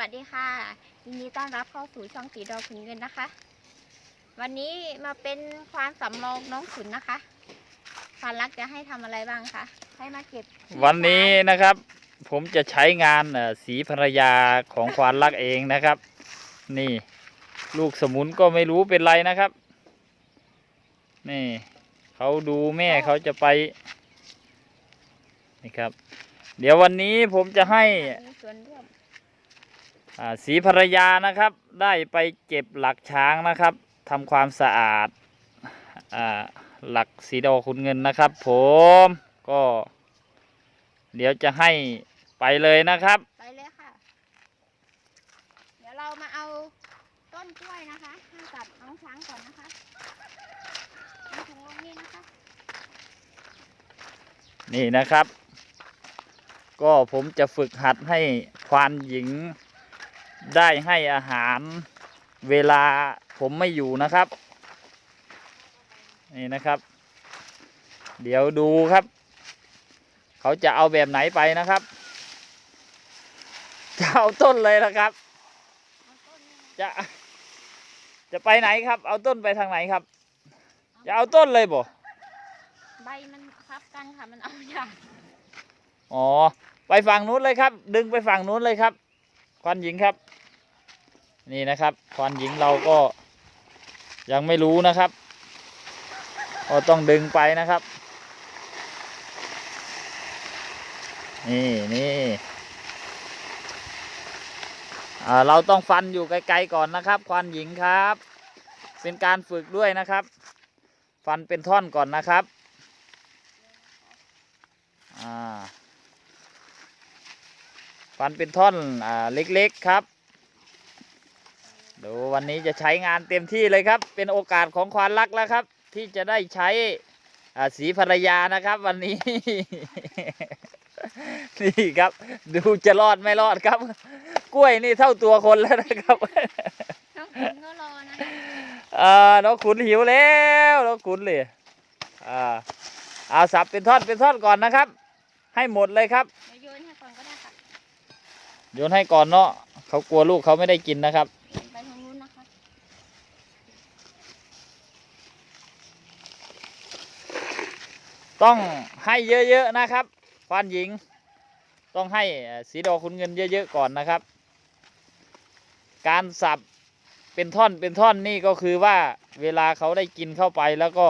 วัสดีค่ะ ยินดีต้อนรับเข้าสู่ช่องสีดอขุนเงินนะคะ วันนี้มาเป็นควานสำรองน้องขุนนะคะควานรักจะให้ทำอะไรบ้างคะให้มาเก็บขี้วันนี้ควายนะครับ ผมจะใช้งานเอ่อสีภรรยาของควานรักเองนะครับ นี่ ลูกสมุนก็ไม่รู้เป็นไรนะครับ นี่เขาดูแม่เขาจะไปนี่ครับ เดี๋ยววันนี้ผมจะให้มีส่วนร่วมอ่า สีภรรยานะครับ ได้ไปเก็บหลักช้างนะครับทำความสะอาดอ่าหลักสีดอคุณเงินนะครับ ผมก็ เดี๋ยวจะให้ไปเลยนะครับ ไปเลยค่ะ เดี๋ยวเรามาเอาต้นกล้วยนะคะให้กับน้องช้างก่อนนะคะเอาถุงลงนี่นะคะ นี่นะครับ ก็ผมจะฝึกหัดให้ควานหญิง ได้ให้อาหารเวลาผมไม่อยู่นะครับ นี่นะครับ เดี๋ยวดูครับ เขาจะเอาแบบไหนไปนะครับจะเอาต้นเลยนะครับเอาต้นนี่นะจะ จะไปไหนครับ เอาต้นไปทางไหนครับ จะเอาต้นเลยบ่ใบมันทับกันค่ะมันเอายากอ๋อ ไปฝั่งนู้นเลยครับ ดึงไปฝั่งนู้นเลยครับควานหญิงครับ นี่นะครับควานหญิงเราก็ยังไม่รู้นะครับก็ต้องดึงไปนะครับ นี่นี่เราต้องฟันอยู่ไกลๆก่อนนะครับ ควานหญิงครับ เป็นการฝึกด้วยนะครับ ฟันเป็นท่อนก่อนนะครับฟันเป็นท่อนอเล็กๆครับ ดูวันนี้จะใช้งานเต็มที่เลยครับ เป็นโอกาสของควานรักแล้วครับ ที่จะได้ใช้อ่าสีภรรยานะครับ วันนี้ นี่ครับ ดูจะรอดไม่รอดครับ กล้วยนี่เท่าตัวคนแล้วนะครับน้องขุนก็รอนะคะอ่าน้องขุนหิวแล้วน้องขุนเลยอ่าเอาสับเป็นท่อนเป็นท่อนก่อนนะครับ ให้หมดเลยครับเดี๋ยวโยนให้ก่อนก็ได้ค่ะโยนให้ก่อนเนาะเขากลัวลูกเขาไม่ได้กินนะครับ โยนไปทางนู้นนะคะ ต้องให้เยอะๆนะครับควานหญิง ต้องให้สีดอกคุณเงินเยอะๆก่อนนะครับ การสับเป็นท่อนเป็นท่อนนี่ก็คือว่าเวลาเขาได้กินเข้าไปแล้วก็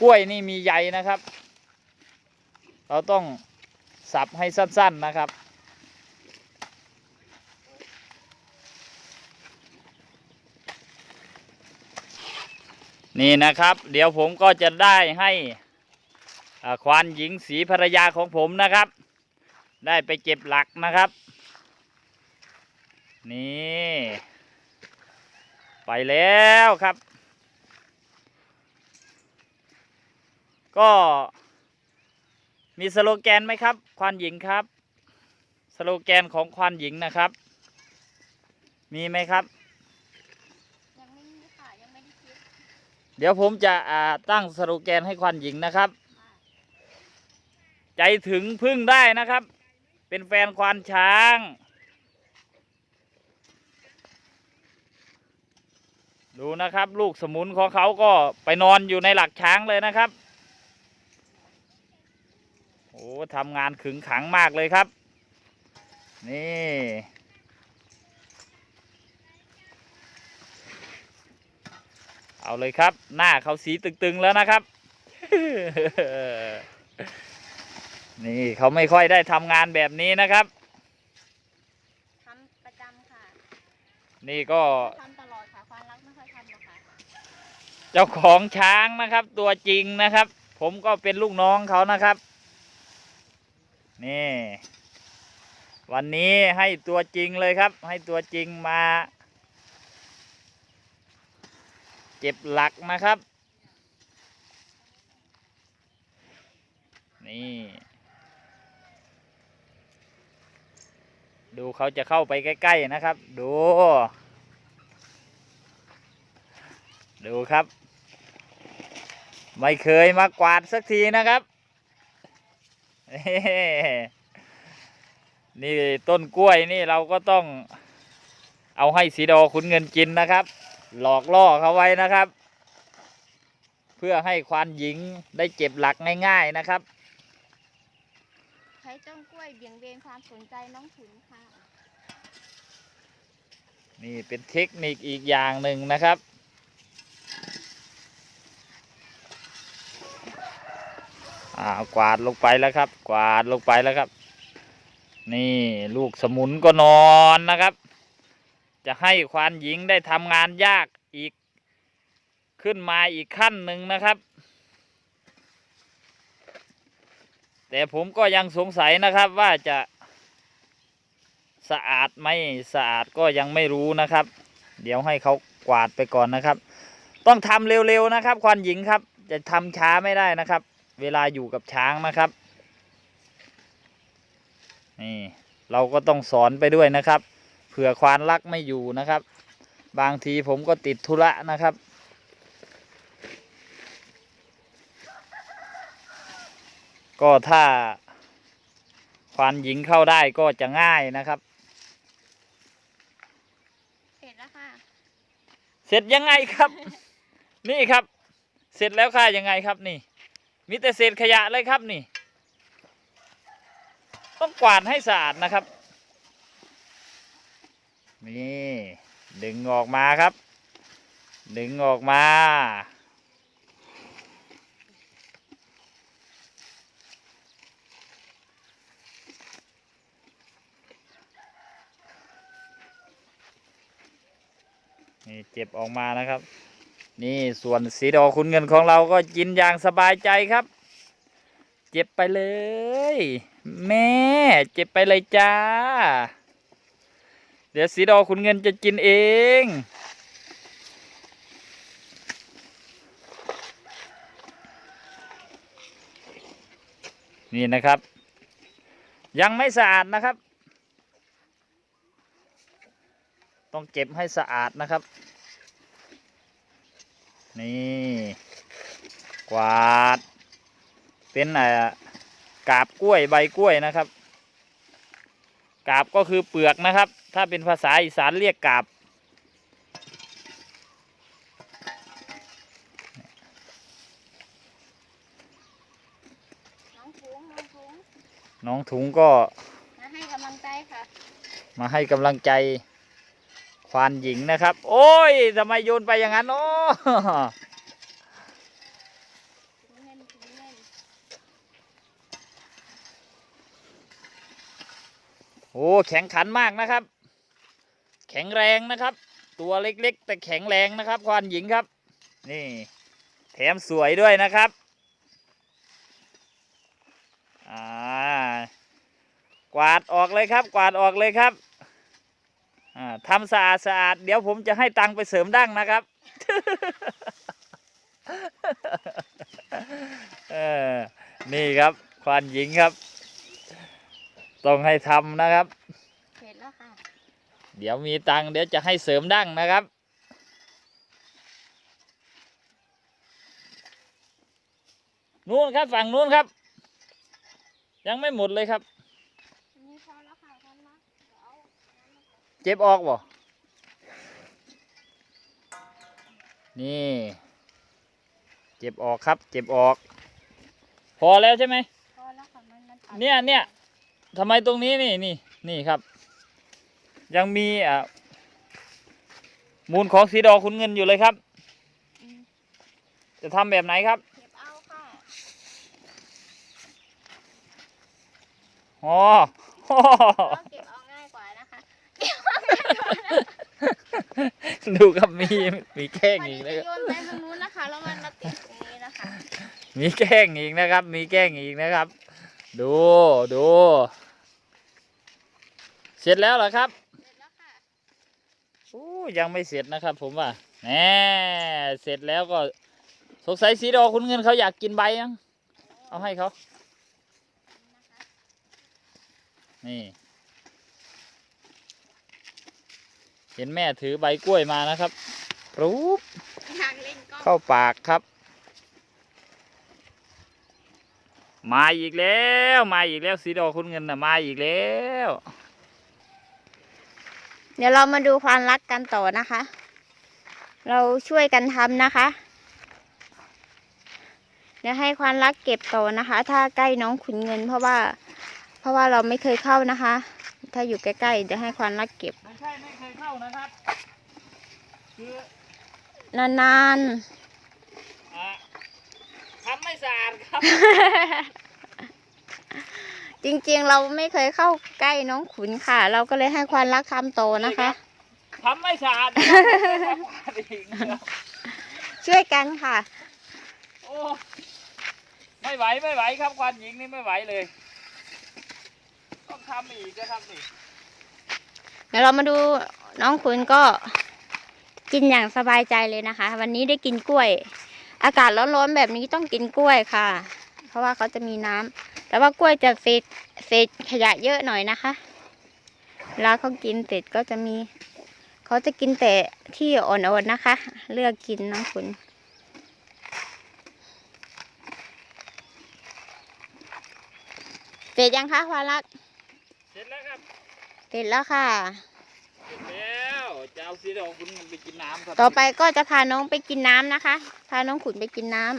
กล้วยนี่มีใยนะครับ เราต้องสับให้สั้นๆนะครับ นี่นะครับ เดี๋ยวผมก็จะได้ให้ ควานหญิงสีภรรยาของผมนะครับ ได้ไปเก็บหลักนะครับ นี่ ไปแล้วครับ ก็มีสโลแกนไหมครับ ควานหญิงครับ สโลแกนของควานหญิงนะครับ มีไหมครับยังไม่มีค่ะยังไม่ได้คิดเดี๋ยวผมจะอ่าตั้งสโลแกนให้ควันหญิงนะครับ ใจถึงพึ่งได้นะครับ เป็นแฟนควานช้าง ดูนะครับ ลูกสมุนของเขาก็ไปนอนอยู่ในหลักช้างเลยนะครับ โอ้ทำงานขึงขังมากเลยครับ นี่เอาเลยครับ หน้าเขาสีตึงๆแล้วนะครับ นี่เขาไม่ค่อยได้ทำงานแบบนี้นะครับ ทำประจำค่ะนี่ก็ทำตลอดค่ะความรักไม่ค่อยทำหรอกค่ะเจ้าของช้างนะครับ ตัวจริงนะครับ ผมก็เป็นลูกน้องเขานะครับ นี่ วันนี้ให้ตัวจริงเลยครับ ให้ตัวจริงมา เจ็บหลักนะครับ นี่ ดูเขาจะเข้าไปใกล้ ๆ นะครับ ดู ดูครับ ไม่เคยมากวาดสักทีนะครับ นี่ต้นกล้วยนี่เราก็ต้องเอาให้สีดอขุนเงินกินนะครับ หลอกล่อเขาไว้นะครับ เพื่อให้ควานหญิงได้เจ็บหลักง่าย ๆนะครับ ใช้ต้นกล้วยเบี่ยงเบนความสนใจน้องขุนค่ะ นี่เป็นเทคนิคอีกอย่างหนึ่งนะครับ อ่ากวาดลงไปแล้วครับ กวาดลงไปแล้วครับ นี่ลูกสมุนก็นอนนะครับ จะให้ควานหญิงได้ทำงานยากอีก ขึ้นมาอีกขั้นหนึ่งนะครับ แต่ผมก็ยังสงสัยนะครับว่าจะสะอาดไหมสะอาดก็ยังไม่รู้นะครับ เดี๋ยวให้เขากวาดไปก่อนนะครับ ต้องทำเร็วๆนะครับ ควานหญิงครับ จะทำช้าไม่ได้นะครับ เวลาอยู่กับช้างนะครับนี่เราก็ต้องสอนไปด้วยนะครับ เผื่อควานรักไม่อยู่นะครับ บางทีผมก็ติดธุระนะครับ ก็ถ้าควานหญิงเข้าได้ก็จะง่ายนะครับเสร็จแล้วค่ะ เสร็จยังไงครับ นี่ครับ เสร็จแล้วค่ะยังไงครับนี่ มีแต่เศษขยะเลยครับนี่ ต้องกวาดให้สะอาดนะครับ นี่ ดึงออกมาครับ ดึงออกมา เก็บออกมานะครับ นี่ส่วนสีดอคุณเงินของเราก็กินอย่างสบายใจครับ เจ็บไปเลย แม่ เจ็บไปเลยจ้า เดี๋ยวสีดอคุณเงินจะกินเองนี่นะครับ ยังไม่สะอาดนะครับ ต้องเก็บให้สะอาดนะครับ นี่กวาด เป็นอ่ากาบกล้วยใบกล้วยนะครับ กาบก็คือเปลือกนะครับ ถ้าเป็นภาษาอีสานเรียกกาบน้องถุงน้องถุงน้องถุงก็ มาให้กำลังใจค่ะ มาให้กำลังใจ ควานหญิงนะครับ โอ้ยทำไมโยนไปอย่างนั้นโอ้ถุงเนถุงเงินโอ้แข็งขันมากนะครับ แข็งแรงนะครับ ตัวเล็กๆ แต่แข็งแรงนะครับควานหญิงครับ นี่ แถมสวยด้วยนะครับอ่ากวาดออกเลยครับ กวาดออกเลยครับ อ่าทำสะอาดสะอาด เดี๋ยวผมจะให้ตังค์ไปเสริมดั้งนะครับเออนี่ครับควานหญิงครับ ต้องให้ทำนะครับ เสร็จแล้วค่ะ เดี๋ยวมีตังค์เดี๋ยวจะให้เสริมดั้งนะครับ นู่นครับฝั่งนู้นครับ ยังไม่หมดเลยครับ เจ็บออกบ่ นี่ เจ็บออกครับ เจ็บออก พอแล้วใช่ไหมพอแล้วค่ะมันมันตัดเนี่ยเนี่ยทำไมตรงนี้นี่นี่นี่ครับ ยังมีอะมูลของสีดอคุณเงินอยู่เลยครับ อืมจะทำแบบไหนครับ เก็บเอาค่ะอ๋อ เราเก็บเอาง่ายกว่านะคะ ดูครับมีมีแกล้งวันอีนี้กนะจะครับ โยนไปทางนู้นนะคะแล้วมันมาติดตรงนี้นะคะ มีแกล้งอีกนะครับ มีแกล้งอีกนะครับ ดูดู เสร็จแล้วเหรอครับเสร็จแล้วค่ะอู้ยังไม่เสร็จนะครับ ผมว่าแหมเสร็จแล้วก็สงสัยสีดอคุณเงินเขาอยากกินใบยังเอาให้เขานะคะ นี่ เห็นแม่ถือใบกล้วยมานะครับรูปอยากเล่นกล้องเข้าปากครับ มาอีกแล้ว มาอีกแล้วสีดอคุณเงินน่ะมาอีกแล้ว เดี๋ยวเรามาดูความรักกันต่อนะคะ เราช่วยกันทำนะคะ เดี๋ยวให้ความรักเก็บต่อนะคะ ถ้าใกล้น้องขุนเงิน เพราะว่า เพราะว่าเราไม่เคยเข้านะคะ ถ้าอยู่ใกล้ๆเดี๋ยวให้ความรักเก็บ ไม่ใช่ไม่เคยเข้านะครับ คือนานอะทำไม่สะอาดครับๆจริงๆ เราไม่เคยเข้าใกล้น้องขุนค่ะ เราก็เลยให้ความรักทำโตอนะคะ ทำไม่สะอาดนะครับไม่สะอาดอีกนะครับช่วยกันค่ะ โอ้ไม่ไหวไม่ไหวครับควันหญิงนี่ไม่ไหวเลย ต้องทำอีกก็ทำอีก เดี๋ยวเรามาดูน้องขุนก็กินอย่างสบายใจเลยนะคะ วันนี้ได้กินกล้วย อากาศร้อนๆแบบนี้ต้องกินกล้วยค่ะ เพราะว่าเขาจะมีน้ำแต่ว่ากล้วยจะเศษเศษขยะเยอะหน่อยนะคะเวลาเขากินเสร็จก็จะมี เขาจะกินแต่ที่อ่อนๆนะคะ เลือกกินน้องขุนเสร็จยังคะวารักเสร็จแล้วครับ เสร็จแล้วค่ะเสร็จแล้วจะเอาสีดอกคุณไปกินน้ำครับต่อไปก็จะพาน้องไปกินน้ำนะคะ พาน้องขุนไปกินน้ำ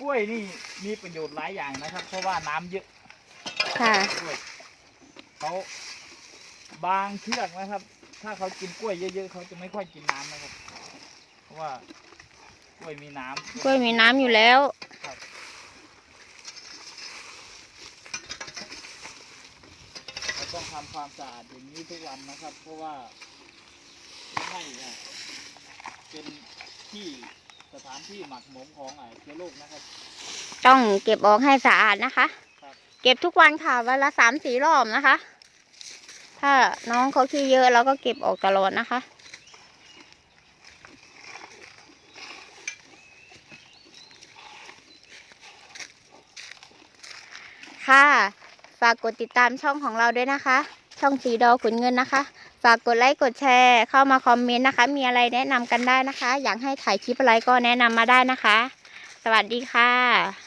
กล้วยนี่มีประโยชน์หลายอย่างนะครับ เพราะว่าน้ำเยอะค่ะ กล้วยเขาบางเชือกนะครับ ถ้าเขากินกล้วยเยอะๆเขาจะไม่ค่อยกินน้ำนะครับ เพราะว่ากล้วยมีน้ำกล้วยมีน้ำอยู่แล้ว เราต้องทำความสะอาดอย่างนี้ทุกวันนะครับ เพราะว่าไม่ให้อะเป็นที่สถานที่หมักหมมของไอ้เชื้อโรคนะครับ ต้องเก็บออกให้สะอาดนะคะครับเก็บทุกวันค่ะวันละสามสี่รอบนะคะ ถ้าน้องเขาขี้เยอะเราก็เก็บออกตลอดนะคะค่ะ ฝากกดติดตามช่องของเราด้วยนะคะ ช่องสีดอขุนเงินนะคะ ฝากกดไลค์กดแชร์ เข้ามาคอมเมนต์นะคะ มีอะไรแนะนำกันได้นะคะ อยากให้ถ่ายคลิปอะไรก็แนะนำมาได้นะคะ สวัสดีค่ะ